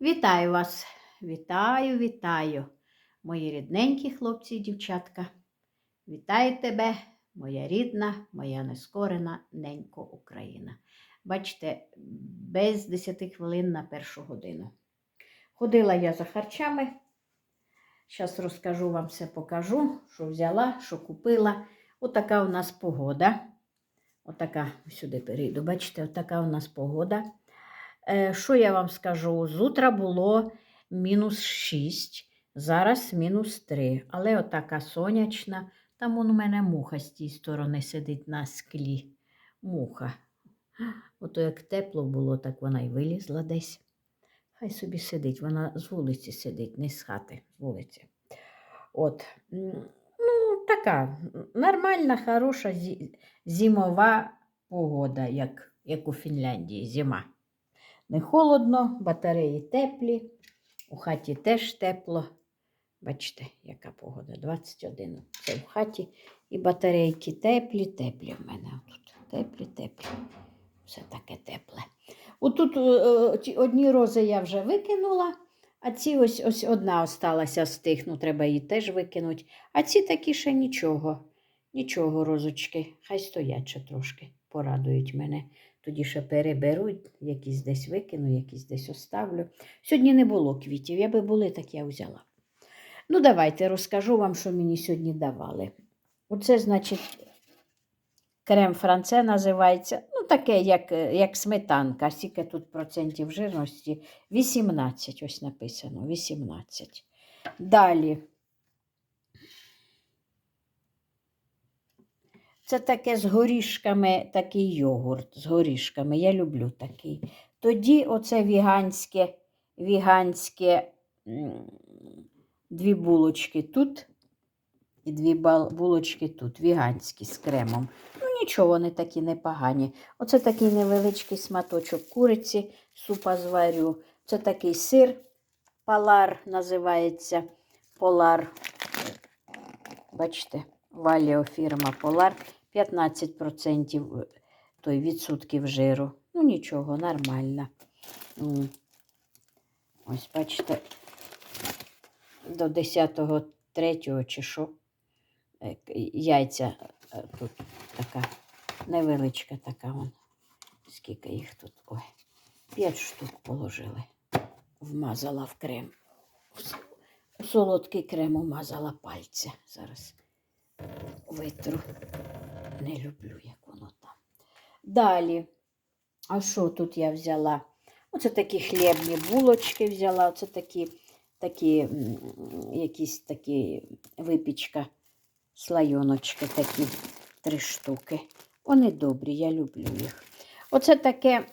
Вітаю вас! Вітаю, вітаю, мої рідненькі хлопці і дівчатка. Вітаю тебе, моя рідна, моя нескорена ненько Україна. Бачите, без 10 хвилин на першу годину. Ходила я за харчами. Зараз розкажу вам все покажу, що взяла, що купила. Отака у нас погода. Отака, сюди перейду, бачите, отака у нас погода. Е, Що я вам скажу? З утра було мінус 6, зараз мінус 3. Але отака сонячна. Там у мене муха з тієї сторони сидить на склі. Муха. Ото як тепло було, так вона й вилізла десь. Хай собі сидить, вона з вулиці сидить, не з хати, з вулиці. От. Ну, така нормальна, хороша зі- зимова погода, як, як у Фінляндії, зима. Не холодно, батареї теплі, у хаті теж тепло. Бачите, яка погода? 21. Це в хаті. І батарейки теплі, теплі в мене тут. Теплі, теплі. Все таке тепле. Отут е, е, одні рози я вже викинула, а ці ось ось одна осталася з тих, ну треба її теж викинути. А ці такі ще нічого. Нічого, розочки, хай стоять ще трошки, порадують мене. Тоді ще переберу, якісь десь викину, якісь десь оставлю. Сьогодні не було квітів, якби були, так я взяла. Ну, давайте розкажу вам, що мені сьогодні давали. Оце, значить, крем франце називається. Ну, таке, як, як сметанка. Скільки тут процентів жирності? 18, ось написано, 18. Далі. Це таке з горішками, такий йогурт з горішками. Я люблю такий. Тоді оце віганське, віганське дві булочки тут і дві булочки тут, віганські з кремом. Ну, нічого, вони такі непогані. Оце такий невеличкий сматочок куриці, супа зварю. Це такий сир палар називається. Полар. Бачите, Валіо фірма Полар 15% той відсотків жиру. Ну нічого, нормально. Ось, бачите, до 10-го, 3 чи що. е, Яйця е, тут така невеличка така вон. Скільки їх тут? Ой, 5 штук положили. Вмазала в крем. Солодкий крем умазала пальця. Зараз витру. Не люблю, як воно там. Далі. А що тут я взяла? Оце такі хлібні булочки взяла. Оце такі, такі якісь такі випічка, слайоночки такі три штуки. Вони добрі, я люблю їх. Оце таке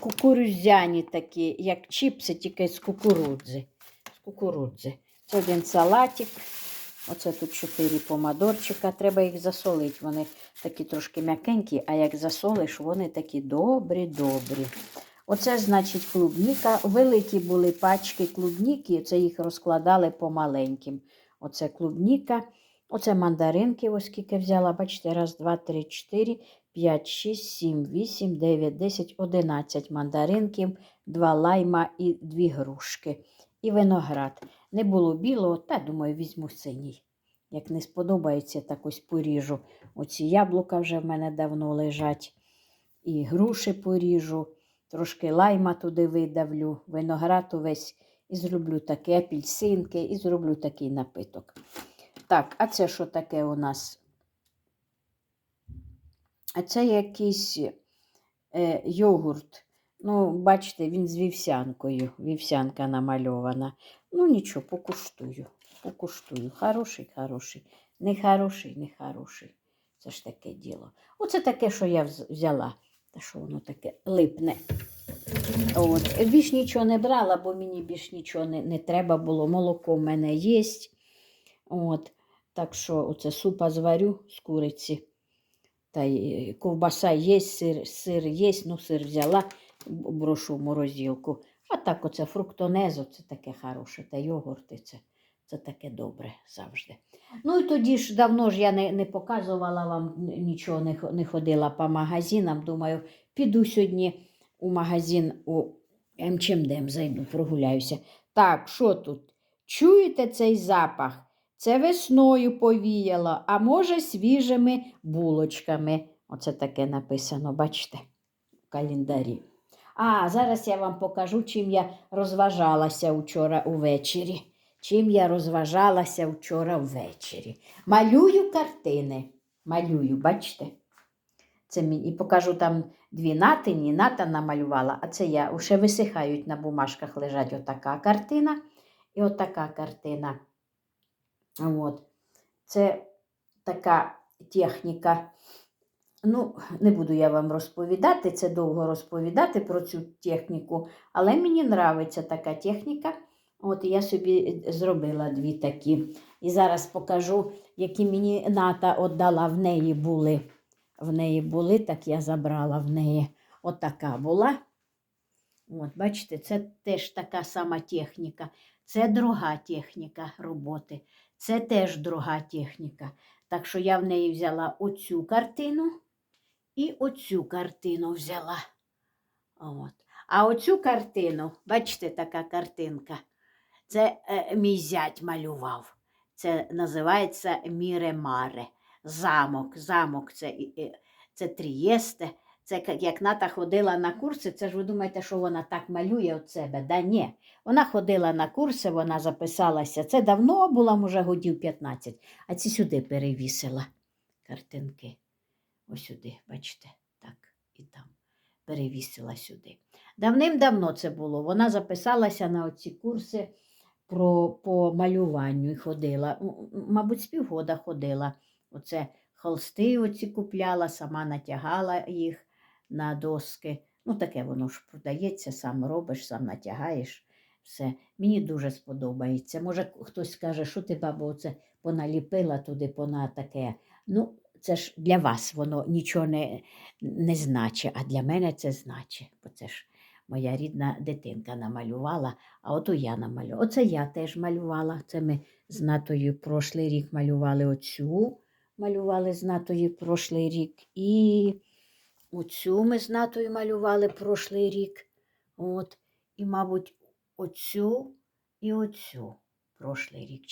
кукурудзяні такі, як чіпси, тільки з кукурудзи. З кукурудзи. Це один салатик. Оце тут чотири помадорчика. Треба їх засолити. Вони такі трошки м'якенькі, а як засолиш, вони такі добрі-добрі. Оце, значить, клубніка. Великі були пачки клубніки, це їх розкладали по маленьким. Оце клубніка. Оце мандаринки, ось скільки взяла. Бачите, раз, два, три, чотири, п'ять, шість, сім, вісім, дев'ять, десять, одинадцять мандаринків, два лайма і дві грушки. І виноград. Не було білого, та думаю, візьму синій. Як не сподобається, так ось поріжу. Оці яблука вже в мене давно лежать. І груші поріжу, трошки лайма туди видавлю, виноград увесь і зроблю такі апельсинки, і зроблю такий напиток. Так, а це що таке у нас? А це якийсь е, йогурт. Ну, бачите, він з вівсянкою. Вівсянка намальована. Ну, нічого, покуштую. Покуштую. Хороший, хороший. Не хороший, не хороший. Це ж таке діло. Оце таке, що я взяла. Та що воно таке липне. От. Більш нічого не брала, бо мені більш нічого не, не треба було. Молоко в мене є. От. Так що оце супа зварю з куриці. Та й ковбаса є, сир, сир є, ну сир взяла, брошу в морозилку. А так оце фруктонезо, це таке хороше, та йогурти, це, це таке добре завжди. Ну і тоді ж давно ж я не, не показувала вам нічого, не, не ходила по магазинам. Думаю, піду сьогодні у магазин у МЧМДМ зайду, прогуляюся. Так, що тут? Чуєте цей запах? Це весною повіяло, а може свіжими булочками. Оце таке написано, бачите, в календарі. А, зараз я вам покажу, чим я розважалася вчора увечері. Чим я розважалася вчора ввечері. Малюю картини. Малюю, бачите? Це мені і покажу там дві натині, ната намалювала, а це я вже висихають на бумажках лежать отака картина і отака картина. От. Це така техніка. Ну, не буду я вам розповідати, це довго розповідати про цю техніку, але мені подобається така техніка. От я собі зробила дві такі. І зараз покажу, які мені ната віддала, в неї були. В неї були, так я забрала в неї. Отака була. От, бачите, це теж така сама техніка. Це друга техніка роботи. Це теж друга техніка. Так що я в неї взяла оцю картину і оцю картину взяла. От. А оцю картину, бачите, така картинка. Це е, мій зять малював. Це називається Міре Маре. Замок. Замок це, це Трієсте. Це як- Ната ходила на курси, це ж ви думаєте, що вона так малює від себе? Да ні. Вона ходила на курси, вона записалася. Це давно було, може, годів 15, а ці сюди перевісила картинки. Ось сюди, бачите, так, і там. Перевісила сюди. Давним-давно це було. Вона записалася на оці курси про, по малюванню і ходила. Мабуть, з півгода ходила. Оце холсти оці купляла, сама натягала їх на доски. Ну, таке воно ж продається, сам робиш, сам натягаєш. Все. Мені дуже сподобається. Може, хтось скаже, що ти, бабо, оце поналіпила туди, пона таке. Ну, це ж для вас воно нічого не, не значить, а для мене це значить. Бо це ж моя рідна дитинка намалювала, а ото я намалювала. Оце я теж малювала. Це ми з Натою прошлий рік малювали оцю, малювали з Натою прошлий рік. І оцю ми з Натою малювали прошлий рік. От. І, мабуть, оцю і оцю прошлий рік,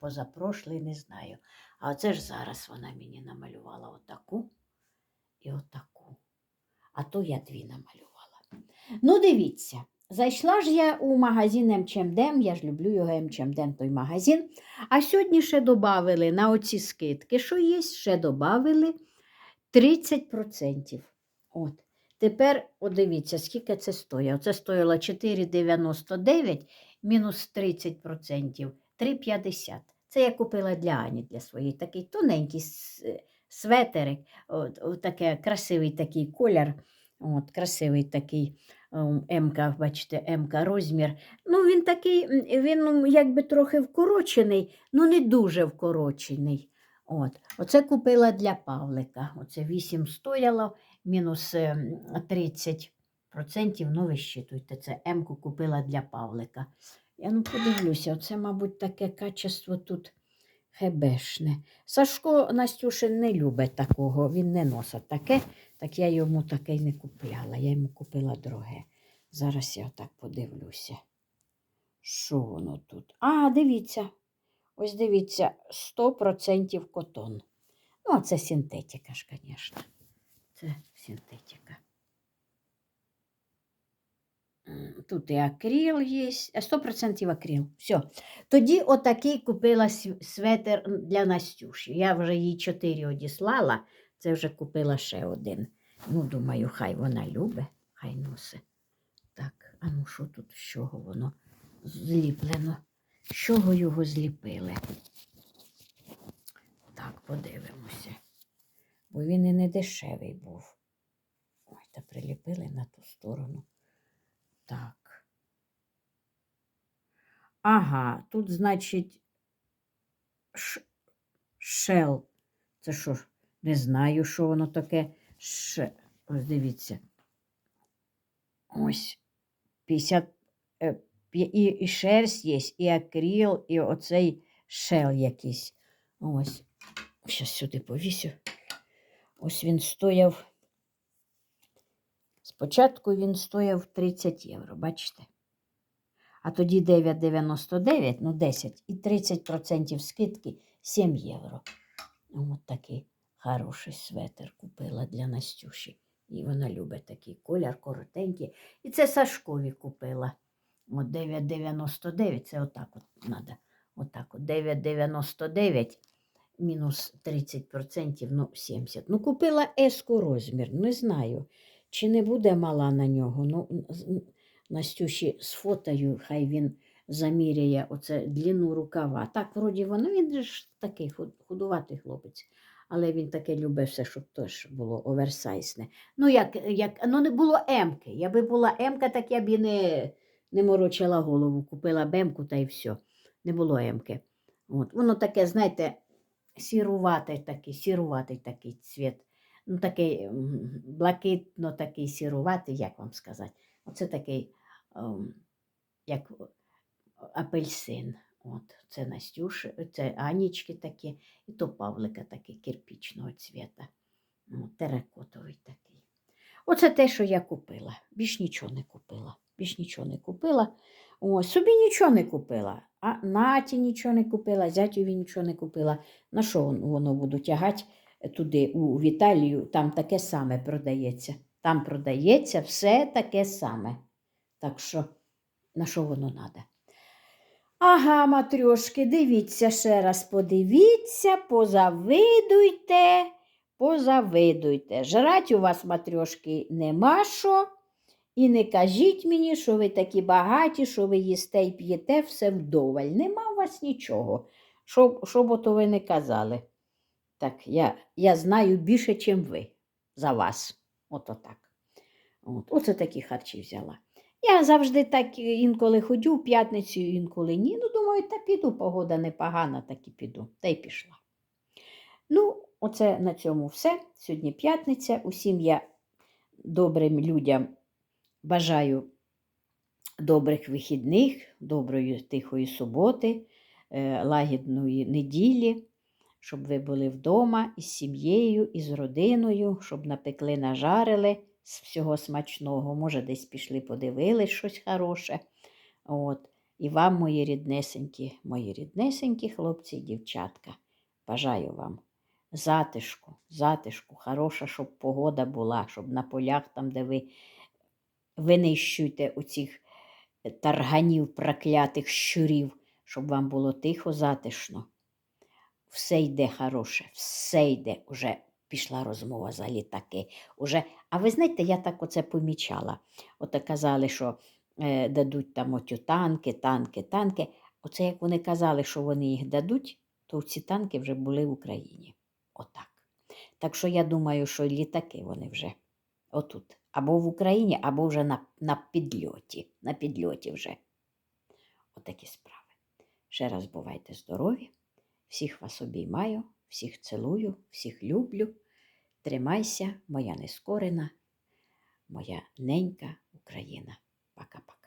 позапрошлий, не знаю. А оце ж зараз вона мені намалювала отаку і отаку. А то я дві намалювала. Ну, дивіться, зайшла ж я у магазин МЧМДМ, я ж люблю його МЧМДМ, той магазин. А сьогодні ще додали на оці скидки, що є, ще додали 30%. От. Тепер, от дивіться, скільки це стоїть. Оце стоїло 4,99 мінус 30%, 3,50. Це я купила для Ані, для своєї. Такий тоненький светерик, от, от таке, красивий такий колір. От, красивий такий ем, М-ка, бачите, М-ка розмір. Ну, він такий, він ну, якби трохи вкорочений, ну не дуже вкорочений. От. Оце купила для Павлика. Оце 8 стояло, мінус ем, 30%, ну ви це М-ку купила для Павлика. Я ну подивлюся, оце, мабуть, таке качество тут хебешне. Сашко Настюшин не любить такого, він не носить таке, так я йому таке й не купляла. Я йому купила друге. Зараз я отак подивлюся. Що воно тут? А, дивіться. Ось дивіться, 100% котон. Ну, а це синтетика ж, звісно. Це синтетика. Тут і акрил є, а 100% акрил. Все. Тоді отакий купила св- светер для Настюші. Я вже їй чотири одіслала, це вже купила ще один. Ну, думаю, хай вона любить, хай носить. Так, а ну що тут, з чого воно зліплено? З чого його зліпили? Так, подивимося. Бо він і не дешевий був. Ой, та приліпили на ту сторону. Так. Ага, тут, значить, шел. Це що ж? Не знаю, що воно таке. Ш... Ось дивіться. Ось 50. е, І, і шерсть є, і акрил, і оцей шел якийсь. Ось. Щас сюди повісю. Ось він стояв Спочатку він стояв 30 євро, бачите? А тоді 9,99, ну 10 і 30% скидки 7 євро. От такий хороший светр купила для Настюші. І вона любить такий колір коротенький. І це Сашкові купила. От 9,99, це отак от треба. Отак от 9,99 мінус 30%, ну 70. Ну, купила еску розмір, не знаю, чи не буде мала на нього. Ну, з- Настюші сфотаю, хай він заміряє оце длину рукава. Так, вроді воно, він ж такий худуватий хлопець. Але він таке любить все, щоб теж було оверсайзне. Ну, як, як, ну не було емки. Якби була емка, так я б і не, не морочила голову. Купила б емку та й все. Не було емки. От. Воно таке, знаєте, сіруватий такий, сіруватий такий цвіт. Ну, такий блакитно такий сіруватий, як вам сказати. Оце такий, ем, як апельсин. От, це Настюш, це Анічки такі, і то Павлика такий кирпічного цвіта. От, теракотовий такий. Оце те, що я купила. Більш нічого не купила. Більш нічого не купила. О, собі нічого не купила. А Наті нічого не купила, зятюві нічого не купила. На що воно буду тягати туди, у Італію, там таке саме продається. Там продається все таке саме. Так що, на що воно треба? Ага, матрьошки, дивіться ще раз, подивіться, позавидуйте, позавидуйте. Жрать у вас, матрьошки, нема що. І не кажіть мені, що ви такі багаті, що ви їсте і п'єте все вдоволь. Нема у вас нічого. Щоб, щоб ото ви не казали. Так, я, я знаю більше, ніж ви за вас. Ото так. От, оце такі харчі взяла. Я завжди так інколи ходю в п'ятницю, інколи ні. Ну, думаю, та піду, погода непогана, так і піду. Та й пішла. Ну, оце на цьому все. Сьогодні п'ятниця. Усім я добрим людям бажаю добрих вихідних, доброї тихої суботи, е, лагідної неділі, щоб ви були вдома із сім'єю, із родиною, щоб напекли, нажарили з всього смачного. Може, десь пішли, подивились щось хороше. От. І вам, мої ріднесенькі, мої ріднесенькі хлопці і дівчатка, бажаю вам затишку, затишку, хороша, щоб погода була, щоб на полях, там, де ви винищуєте оцих тарганів, проклятих щурів, щоб вам було тихо, затишно. Все йде хороше, все йде. Уже пішла розмова за літаки. Уже... А ви знаєте, я так оце помічала. От казали, що е, дадуть там отю танки, танки, танки. Оце як вони казали, що вони їх дадуть, то ці танки вже були в Україні. Отак. Так що я думаю, що літаки вони вже отут. Або в Україні, або вже на, на підльоті. На підльоті вже. Отакі справи. Ще раз бувайте здорові. Всіх вас обіймаю, всіх цілую, всіх люблю. Тримайся, моя нескорена, моя ненька Україна. Пока-пока.